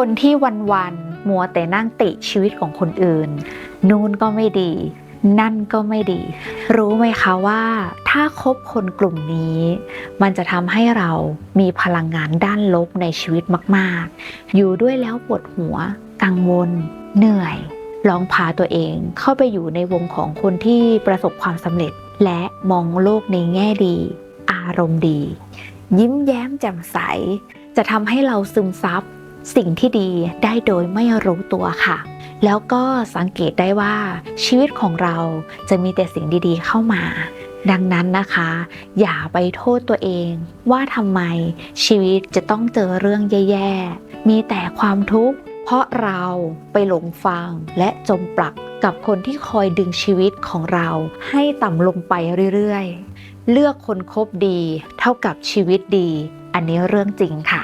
คนที่วันๆมัวแต่นั่งติชีวิตของคนอื่น นู่นก็ไม่ดี นั่นก็ไม่ดี รู้ไหมคะว่า ถ้าคบคนกลุ่มนี้ มันจะทำให้เรามีพลังงานด้านลบในชีวิตมาก ๆ อยู่ด้วยแล้วปวดหัว กังวล เหนื่อย ลองพาตัวเองเข้าไปอยู่ในวงของคนที่ประสบความสำเร็จ และมองโลกในแง่ดี อารมณ์ดี ยิ้มแย้มแจ่มใส จะทำให้เราซึมซับ สิ่งที่ดีได้โดยไม่รู้ตัวค่ะ แล้วก็สังเกตได้ว่าชีวิตของเราจะมีแต่สิ่งดีๆเข้ามา ดังนั้นนะคะ อย่าไปโทษตัวเอง ว่าทำไมชีวิตจะต้องเจอเรื่องแย่ๆ มีแต่ความทุกข์เพราะเราไปหลงฟังและจมปลักกับคนที่คอยดึงชีวิตของเราให้ต่ำลงไปเรื่อยๆ เลือกคนคบดีเท่ากับชีวิตดี อันนี้เรื่องจริงค่ะ